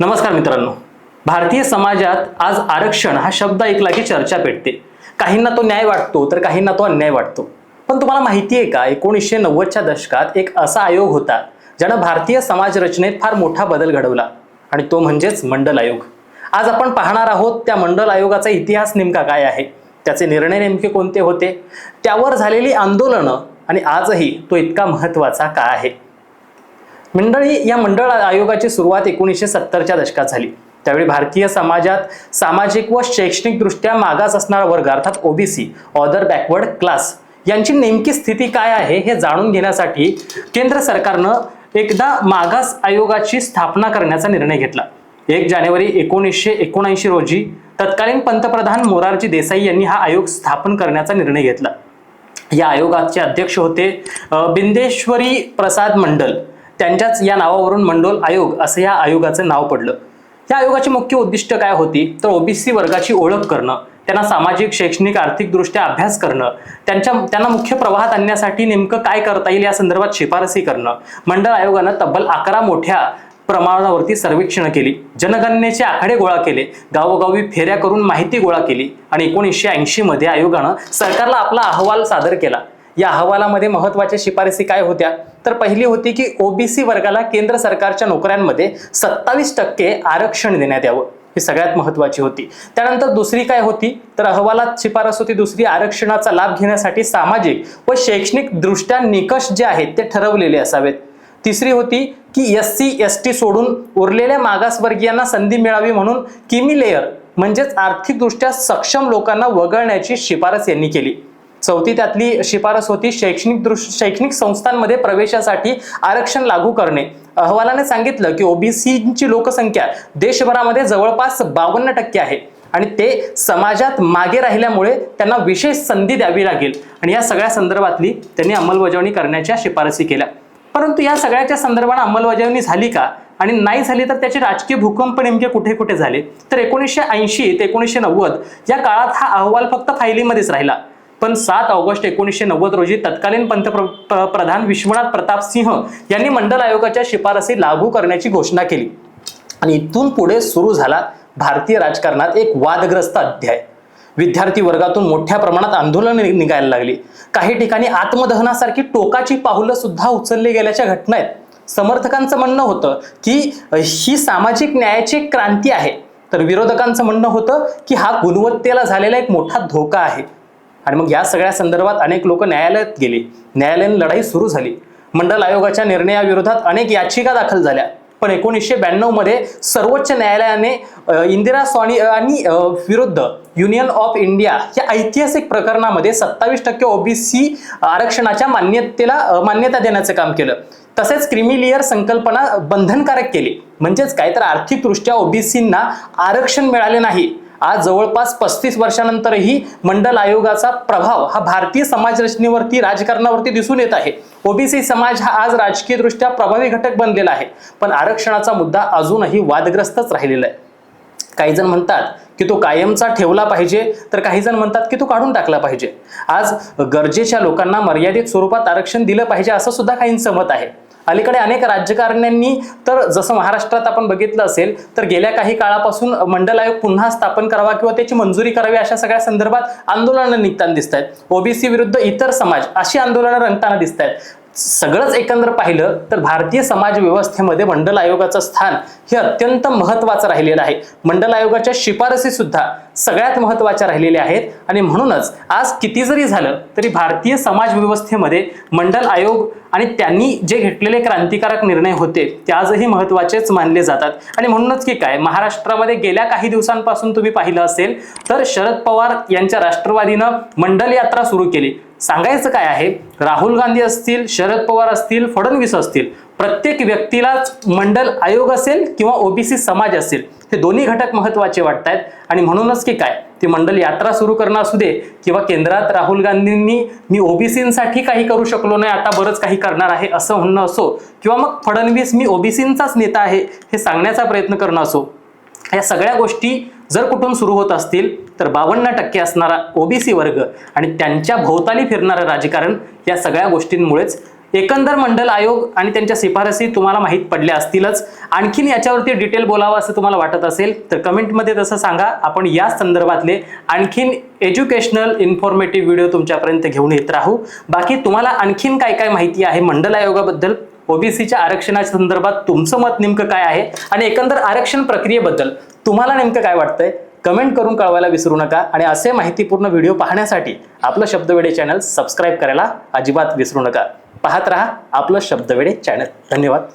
नमस्कार मित्रांनो. भारतीय समाजात आज आरक्षण हा शब्द ऐकला की चर्चा पेटते. काहींना तो न्याय वाटतो तर काहींना तो अन्याय वाटतो. पण तुम्हाला माहिती आहे का एकोणीसशे नव्वदच्या दशकात एक असा आयोग होता ज्यानं भारतीय समाज रचनेत फार मोठा बदल घडवला आणि तो म्हणजेच मंडल आयोग. आज आपण पाहणार आहोत त्या मंडल आयोगाचा इतिहास नेमका काय आहे? त्याचे निर्णय नेमके कोणते होते? त्यावर झालेली आंदोलनं आणि आजही तो इतका महत्त्वाचा का आहे? मंडळी या मंडळ आयोगाची सुरुवात एकोणीसशे सत्तरच्या दशकात झाली. त्यावेळी भारतीय समाजात सामाजिक व शैक्षणिकदृष्ट्या मागास असणारा वर्ग अर्थात ओबीसी ऑदर बॅकवर्ड क्लास यांची नेमकी स्थिती काय आहे हे जाणून घेण्यासाठी केंद्र सरकारनं एकदा मागास आयोगाची स्थापना करण्याचा निर्णय घेतला. एक जानेवारी एकोणीसशे एकोणऐंशी रोजी तत्कालीन पंतप्रधान मोरारजी देसाई यांनी हा आयोग स्थापन करण्याचा निर्णय घेतला. या आयोगाचे अध्यक्ष होते बिंदेश्वरी प्रसाद मंडल. त्यांच्याच या नावावरून मंडोल आयोग असं या आयोगाचं नाव पडलं. या आयोगाची मुख्य उद्दिष्ट काय होती? तर ओबीसी वर्गाची ओळख करणं त्यांना सामाजिक शैक्षणिक आर्थिकदृष्ट्या अभ्यास करणं त्यांच्या त्यांना मुख्य प्रवाहात आणण्यासाठी नेमकं काय करता येईल या संदर्भात शिफारसी करणं. मंडळ आयोगानं तब्बल अकरा मोठ्या प्रमाणावरती सर्वेक्षण केली. जनगणनेचे आकडे गोळा केले. गावोगावी फेऱ्या करून माहिती गोळा केली. आणि एकोणीसशे ऐंशी मध्ये आयोगानं सरकारला आपला अहवाल सादर केला. या अहवालामध्ये महत्त्वाच्या शिफारसी काय होत्या? तर पहिली होती की ओबीसी वर्गाला केंद्र सरकारच्या नोकऱ्यांमध्ये सत्तावीस टक्के आरक्षण देण्यात यावं ही सगळ्यात महत्वाची होती. त्यानंतर दुसरी काय होती? तर अहवालात शिफारस होती दुसरी आरक्षणाचा लाभ घेण्यासाठी सामाजिक व शैक्षणिक दृष्ट्या निकष जे आहेत ते ठरवलेले असावेत. तिसरी होती की एस सी एस टी सोडून उरलेल्या मागासवर्गीयांना संधी मिळावी म्हणून किमी लेयर म्हणजेच आर्थिकदृष्ट्या सक्षम लोकांना वगळण्याची शिफारस यांनी केली. चौथी त्यातली शिफारस होती शैक्षणिक दृष्ट शैक्षणिक संस्थांमध्ये प्रवेशासाठी आरक्षण लागू करणे. अहवालाने सांगितलं की ओबीसीची लोकसंख्या देशभरामध्ये जवळपास बावन्न टक्के आहे आणि ते समाजात मागे राहिल्यामुळे त्यांना विशेष संधी द्यावी लागेल. आणि या सगळ्या संदर्भातली त्यांनी अंमलबजावणी करण्याच्या शिफारसी केल्या. परंतु या सगळ्याच्या संदर्भात अंमलबजावणी झाली का? आणि नाही झाली तर त्याचे राजकीय भूकंप नेमके कुठे कुठे झाले? तर एकोणीसशे ऐंशी ते एकोणीसशे नव्वद या काळात हा अहवाल फक्त फायलीमध्येच राहिला. पण सात ऑगस्ट एकोणीसशे नव्वद रोजी तत्कालीन पंतप्रधान विश्वनाथ प्रताप सिंह यांनी मंडल आयोगाच्या शिफारसी लागू करण्याची घोषणा केली. आणि इथून पुढे सुरू झाला भारतीय राजकारणात एक वादग्रस्त अध्याय. विद्यार्थी वर्गातून मोठ्या प्रमाणात आंदोलन निघायला लागली. काही ठिकाणी आत्मदहनासारखी टोकाची पाहुलं सुद्धा उचलली गेल्याच्या घटना आहेत. समर्थकांचं म्हणणं होतं की ही सामाजिक न्यायाची क्रांती आहे. तर विरोधकांचं म्हणणं होतं की हा गुणवत्तेला झालेला एक मोठा धोका आहे. आणि मग या सगळ्या संदर्भात अनेक लोक न्यायालयात गेले. न्यायालयीन लढाई सुरू झाली. मंडल आयोगाच्या निर्णयाविरोधात अनेक याचिका दाखल झाल्या. पण एकोणीसशे ब्याण्णवमध्ये सर्वोच्च न्यायालयाने इंदिरा स्वामी आणि विरुद्ध युनियन ऑफ इंडिया या ऐतिहासिक प्रकरणामध्ये सत्तावीस टक्के ओबीसी आरक्षणाच्या मान्यतेला मान्यता देण्याचं काम केलं. तसेच क्रिमिलियर संकल्पना बंधनकारक केली. म्हणजेच काय तर आर्थिकदृष्ट्या ओबीसींना आरक्षण मिळाले नाही. आज जवळपास पस्तीस वर्षानंतरही मंडल आयोगाचा प्रभाव हा भारतीय समाज रचनेवरती राजकारणावरती दिसून येत आहे. ओबीसी समाज हा आज राजकीयदृष्ट्या प्रभावी घटक बनलेला आहे. पण आरक्षणाचा मुद्दा अजूनही वादग्रस्तच राहिलेला आहे. काही जण म्हणतात की तो कायमचा ठेवला पाहिजे तर काही जण म्हणतात की तो काढून टाकला पाहिजे. आज गरजेच्या लोकांना मर्यादित स्वरूपात आरक्षण दिलं पाहिजे असं सुद्धा काहींचं मत आहे. अलीकडे अनेक राज्यकारण्यांनी तर जसं महाराष्ट्रात आपण बघितलं असेल तर गेल्या काही काळापासून मंडल आयोग पुन्हा स्थापन करावा किंवा त्याची मंजुरी करावी अशा सगळ्या संदर्भात आंदोलनं निघताना दिसत आहेत ओबीसी विरुद्ध इतर समाज अशी आंदोलनं रंगताना दिसत आहेत सगळंच एकंदर पाहिलं तर भारतीय समाज व्यवस्थेमध्ये मंडल आयोगाचं स्थान हे अत्यंत महत्वाचं राहिलेलं आहे. मंडल आयोगाच्या शिफारसी सुद्धा सगळ्यात महत्त्वाच्या राहिलेल्या आहेत. आणि म्हणूनच आज किती जरी झालं तरी भारतीय समाज व्यवस्थेमध्ये मंडल आयोग आणि त्यांनी जे घेतलेले क्रांतिकारक निर्णय होते ते आजही महत्वाचेच मानले जातात. आणि म्हणूनच की काय महाराष्ट्रामध्ये गेल्या काही दिवसांपासून तुम्ही पाहिलं असेल तर शरद पवार यांच्या राष्ट्रवादीनं मंडल यात्रा सुरू केली. सांगायचं काय आहे? राहुल गांधी असतील शरद पवार असतील फडणवीस असतील प्रत्येक व्यक्तीलाच मंडल आयोग असेल किंवा ओबीसी समाज असेल हे दोन्ही घटक महत्त्वाचे वाटत आहेत आणि म्हणूनच की काय? ती मंडल यात्रा सुरू करणं असू दे किंवा केंद्रात राहुल गांधींनी मी ओबीसींसाठी काही करू शकलो नाही आता बरंच काही करणार आहे असं म्हणणं असो किंवा मग फडणवीस मी ओबीसींचाच नेता आहे हे सांगण्याचा प्रयत्न करणं असो. या सगळ्या गोष्टी जर कुठून सुरू होत असतील तर बावन्न टक्के असणारा ओबीसी वर्ग आणि त्यांच्या भोवताली फिरणारं राजकारण या सगळ्या गोष्टींमुळेच एकंदर मंडल आयोग आणि त्यांच्या शिफारसी तुम्हाला माहीत पडल्या असतीलच. आणखीन याच्यावरती डिटेल बोलावं असं तुम्हाला वाटत असेल तर कमेंटमध्ये तसं सांगा. आपण या संदर्भातले आणखीन एज्युकेशनल इन्फॉर्मेटिव्ह व्हिडिओ तुमच्यापर्यंत घेऊन येत राहू. बाकी तुम्हाला आणखीन काय काय माहिती आहे मंडल आयोगाबद्दल? ओबीसीच्या आरक्षणाच्या संदर्भात तुमचं मत नेमकं काय आहे? आणि एकंदर आरक्षण प्रक्रियेबद्दल तुम्हाला नेमकं काय वाटतंय? कमेंट करून कळवायला विसरू नका आणि असे माहितीपूर्ण व्हिडिओ पाहण्यासाठी आपलं शब्दवेडे चॅनल सबस्क्राईब करायला अजिबात विसरू नका. पाहत रहा आपलं शब्दवेडे चॅनल. धन्यवाद.